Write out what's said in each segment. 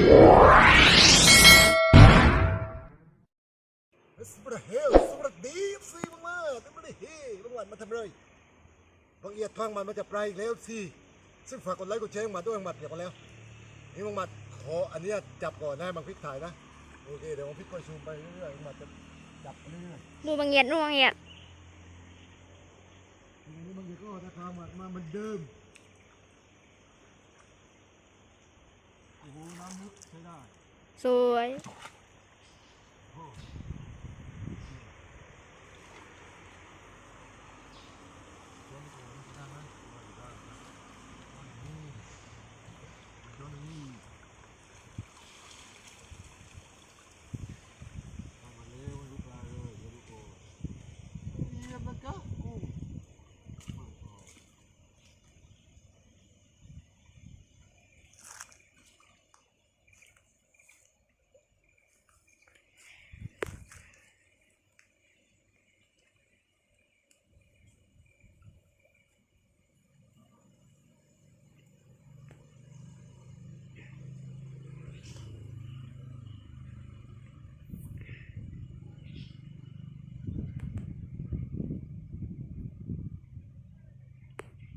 สวัสดีสวัสดีสิมึงมาทำไมเฮ้รางวัลมาทำไรบางเอียดทางมันมาจะปลายอีกแล้วสิซึ่งฝากกดไลค์กดแชร์มาด้วยมังหมัดเดี๋ยวกันแล้ว นี่มังหมัดขออันเนี้ยจับก่อนนะให้มังพริกถ่ายนะ โอเคเดี๋ยวมังพริกค่อยซูมไปเรื่อยๆมังหมัดจะจับไปเรื่อยๆดูบางเอียดดูบางเอียดทีนี้บางทีก็ถ้าทำมามาเหมือนเดิม โอ้โห น้ำลึกใช้ได้ สวย โอ้ชวนไปก่อนนะนะว่าอยู่ได้นะว่าอย่างนี้ชวนอย่างนี้ทำมาเร็วลูกปลาเลยเดี๋ยวลูกโอ้เยี่ยมนะจ๊ะกุ้งไม่พอ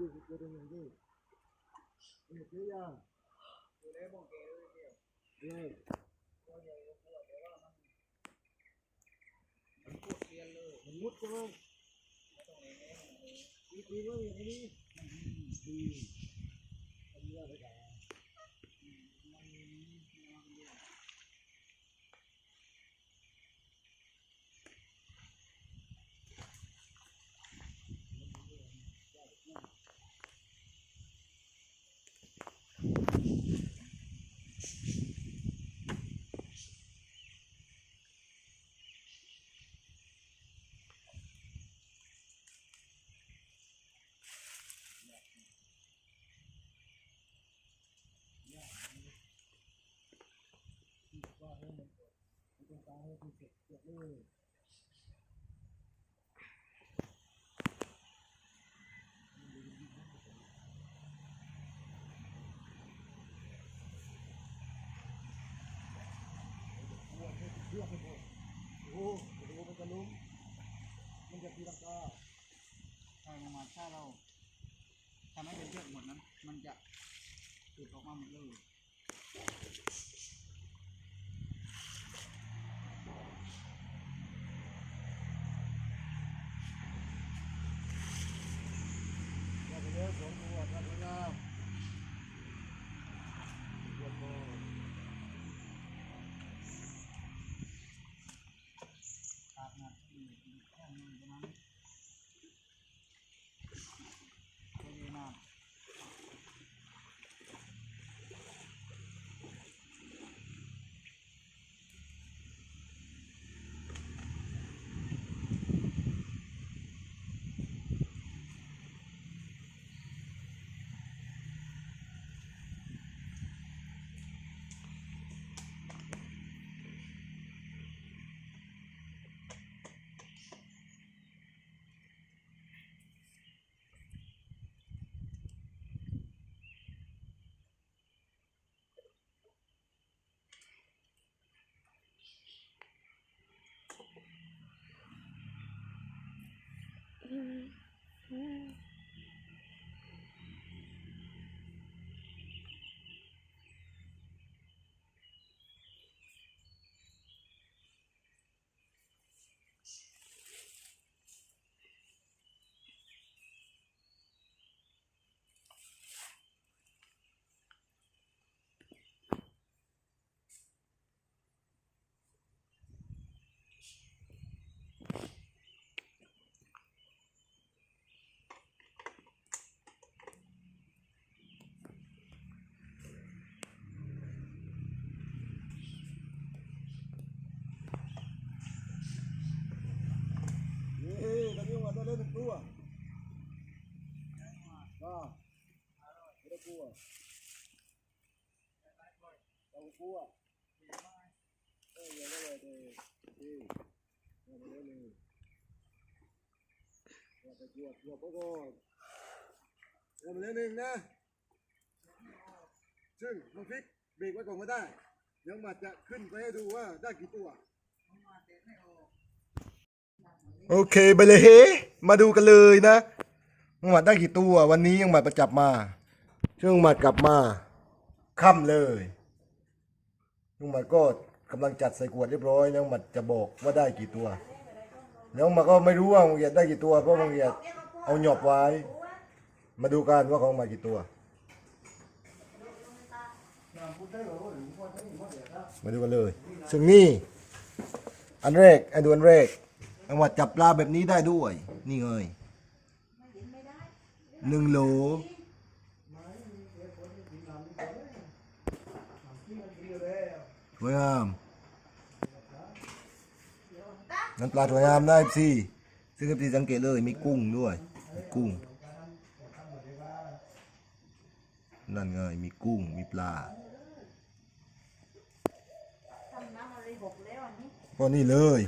เล็ก นี้ด้วยเล็กๆหนึ่งด้วยเล็กเยอะยังอยู่ในบ่อเกลือเดียวเดียวตัวใหญ่ก็ปวดแต่ว่ามันมันปวดเรียนเลยมันมุดใช่ไหมไม่ต้องเลยนี่ปีว่าอย่างนี้ดีอันนี้ว่าไปไหนว่าให้มันกด มันต้อกให้มันจเสร็จเลยโอ้โหมันจะล้มมันจะตีลังกาใช่ประมาถ้าเราทำให้เป็นเชือกหมดนั้น มันจะติดออกมาหมดเลย ว่ ไม่ต้องกลัวเรากลัวเอออย่าเลยเออเอออย่าเลยเลยอย่าไปกลัวกลัวพวกก่อนเริ่มเล่นหนึ่งนะซึ่งน้องพริกเบรกไว้ก่อนก็ได้ เดี๋ยวมัดจะขึ้นไปให้ดูว่าได้กี่ตัว โอเคไปเลยเฮมาดูกันเลยนะหมัดได้กี่ตัว วันนี้ยังหมัดประจับมา ช่วงหมัดกลับมาค่ำเลยน้องหมัดก็กำลังจัดใส่ขวดเรียบร้อยน้องหมัดจะบอกว่าได้กี่ตัว แล้วมันก็ไม่รู้ว่ามังเอียดได้กี่ตัวเพราะมังเอียดเอาหยอบไว้ มาดูกันว่าของมากี่ตัว มาดูกันเลย ซึ่งนี่ อันแรกไอ้ดูอันแรกจังหวัดจับปลาแบบนี้ได้ด้วย นี่เงยหนึ่งโหล สวยงามนั่นปลาสวยงามได้สิซึ่งที่สังเกตเลยมีกุ้งด้วยมีกุ้ง นั่นไงมีกุ้งมีปลาทำน้ำอะไรหกแล้วอันนี้ก็นี่เลย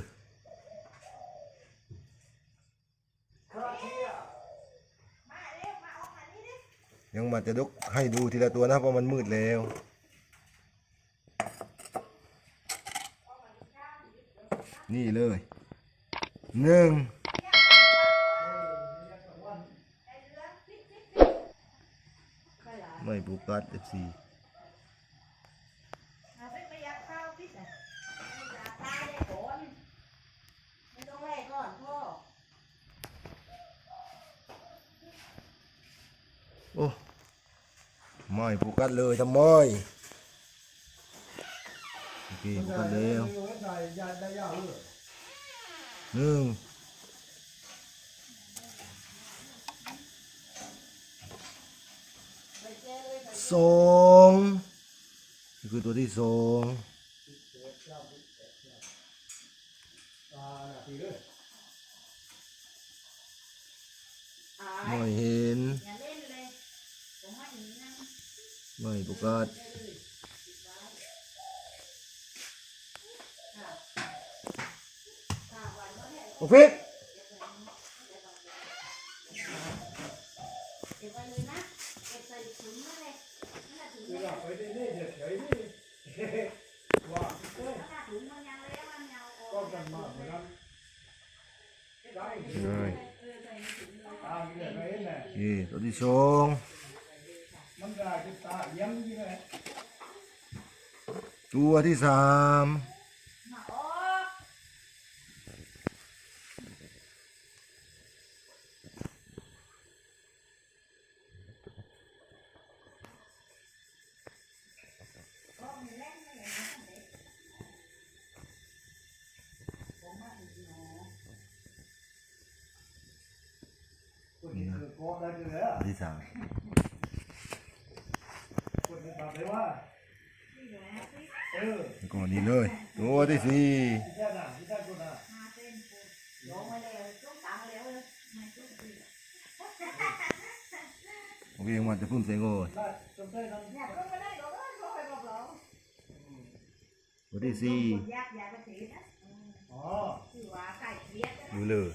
ยังมาจะยกให้ดูทีละตัวนะเพราะมันมืดแล้ว นี่เลยหนึ่งไม่บุกัดเอฟซีเอาไปไปยัดข้าวพิษอะไม่อยากตายเลยก่อนไม่ต้องแลกก่อนพ่อ โอ้ไม่บุกัดเลยทำไมโอเคบุกัดแล้วหนึ่งสองนี่คือตัวที่สองไม่เห็นอย่าเล่นเลยผมว่าอย่างนี้นะไม่บุกัดโอเคเก็บไว้เลยนะเก็บใส่ถุงนั่นเลยนั่นแหละถุงเนี่ยนั่นน่ะถุงมันยังแล้วมันยังออกเลยนี่ตั วที่สองมันก็จะตาเลี้ยงยี่เลย ตัวที่สาม มาออก คนนี้คือโก้ได้เลยอะ ตัวที่สาม คนนี้บอก เลยว่าเออแล้วก็นี่เลย ตัวที่สี่ที่แท้น่ะที่แท้คนน่ะมาเต้นปูลงมาเลยจุ๊บตังแล้วเลยไม่จุ๊บอีกโอเคมันจะพุ่นเสียงโง่ได้จำได้ทั้งเนี่ยลงมาได้ลงมาลงไปบอกเราตัวที่สี่คนยากยากก็ถีนะอ๋อคือว่าไก่เคียดนะดูเลย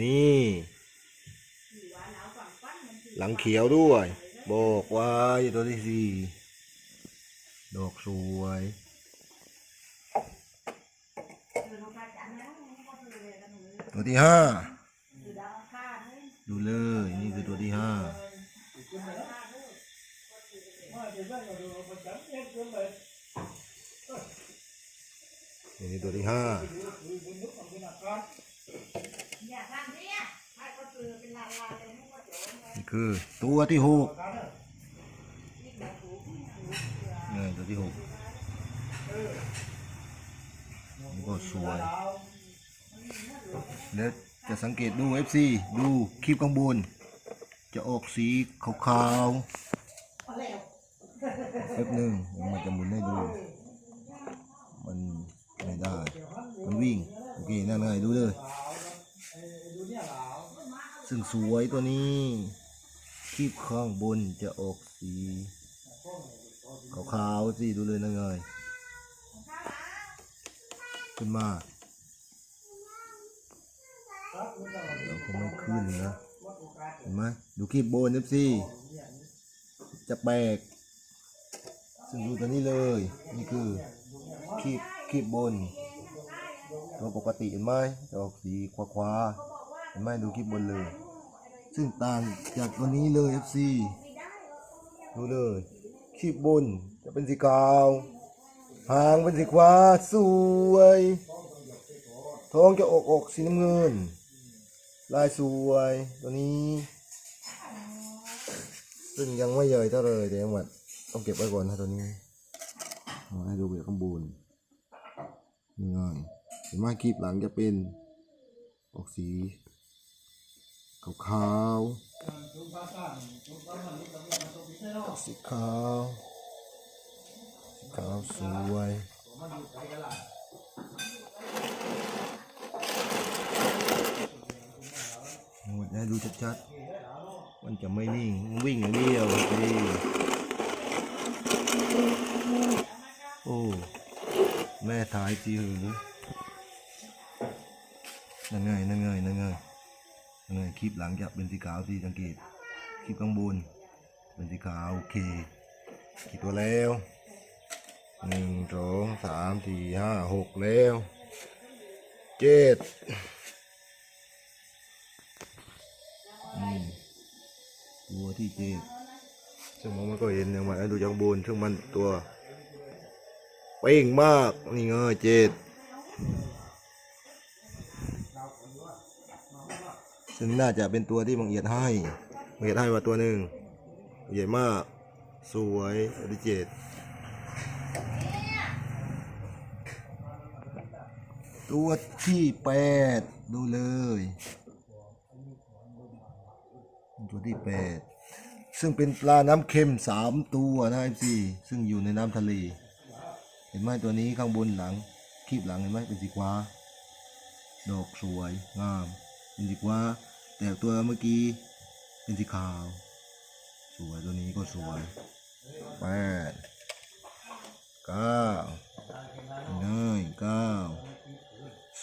นี่คือว่าเราฝังฟันมันคือหลังเขียวด้วย บอกว่าอยู่ตัวที่สี่ดอกสวยตัวที่ห้าดูเลย นี่คือตัวที่ห้านี่ตัวที่ห้านี่คือตัวที่หกนี่ยทางนี้ให้ก็คือเป็นลายลายเลยนึกว่าโจมเลย นี่คือตัวที่หก อาการเนี่ย นี่แบบถูก นี่ตัวที่หกนี่ก็สวย ดาว แล้วจะ สังเกตดู FC ดูคลิปข้างบน จะออกสีขาวเอาแล้วๆแป๊บหนึ่งเดี๋ยวมันจะหมุนให้ดู มันไม่ได้ มันวิ่ง โอเค นั่นไงดูเลยดูเนี่ยหลาวมาซึ่งสวยตัวนี้คีบข้างบนจะออกสีขาวๆสิดูเลยนะเงยขึ้นมาเรา ก็ไม่ขึ้นนะ เห็นไหมดูคีบบนนิดสิจะแปลกซึ่งดูตัวนี้เลย นี่คือคีบคีบบนตัวปกติเห็นไหมจะออกสีขวาๆเห็นไหมดูคลิปบนเลย ซึ่งต่างจากตัวนี้เลย FC ดูเลยคลิปบนจะเป็นสีขาวหางเป็นสีขวาสวยท้องจะออกออกสีน้ำเงิน ลายสวยตัวนี้ซึ่งยังไม่ใหญ่เท่าเลยเดี๋ยวหมดต้องเก็บไว้ก่อนนะตัวนี้เอาให้ดูเบียข้างบนนี่ไงเห็นไหมคลิปหลังจะเป็นออกสีขาวๆสีขาวสีขาวสวยหมด ให้ดูชัดๆ มันจะไม่นิ่งมันวิ่งอย่างเดียวโอ้ แม่ถ่ายจีหือนั่นไงนั่นไงนั่นไงนั่นไงคลิปหลังจะเป็นสีขาวที่สังเกต คลิปข้างบน เป็นสีขาวโอเคกี่ตัวแล้วหนึ่งสองสามสี่ห้าหกแล้วเจ็ด อืมตัวที่เจ็ดซึ่งมองมันก็เห็นอย่างมันดูจากข้างบนซึ่งมันตัวเป้งมาก นี่ไงยเจ็ดซึ่งน่าจะเป็นตัวที่บังเอียดให้บังเอียดให้มาตัวหนึ่งใหญ่มาก สวยอดิเจตตัวที่แปดดูเลย ตัวที่แปดซึ่งเป็นปลาน้ำเค็มสามตัวนะไอซีซึ่งอยู่ในน้ำทะเล เห็นไหมตัวนี้ข้างบนหลังคีบหลังเห็นไหมเป็นสีฟ้า ดอกสวยงาม เป็นสีฟ้า แต่ตัวเมื่อกี้เป็นสีขาว สวยตัวนี้ก็สวยแปดเก้าเนยเก้า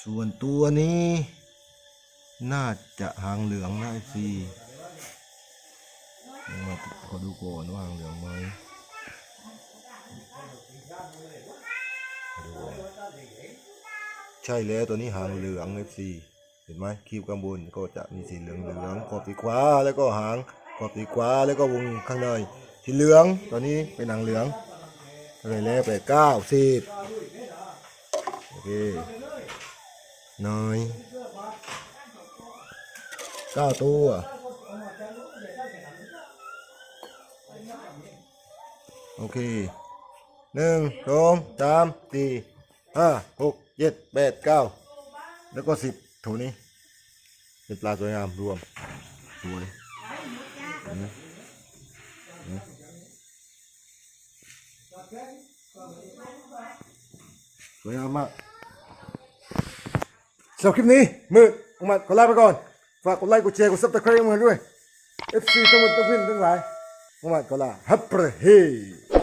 ส่วนตัวนี้ น่าจะหางเหลืองนะไอซี มาขอดูก่อนว่าหางเหลืองไหมดูใช่แล้วตัวนี้หางเหลืองเอฟซีเห็นไหมคีบข้างบนก็จะมีสีเหลืองเหลืองขอบสีขวาแล้วก็หางขอบสีขวาแล้วก็วงข้างในสีเหลืองตอนนี้เป็นหางเหลืองเลยแล้วไปเก้าสิบโอเคน้อยเก้าตัว โอเคหนึ่งสองสามสี่ห้าหกเจ็ดแปดเก้าแล้วก็สิบโถนี้เป็นปลาสวยงามรวมสวยเห็นไหมเห็นไหมสวยงามมากสำหรับคลิปนี้มืดออกมาขอลาไปก่อน ฝากกดไลค์กดแชร์กดซับสไครต์มาด้วย FC ทั้งหมดทั้งเพื่อนทั้งหลาย ออกมา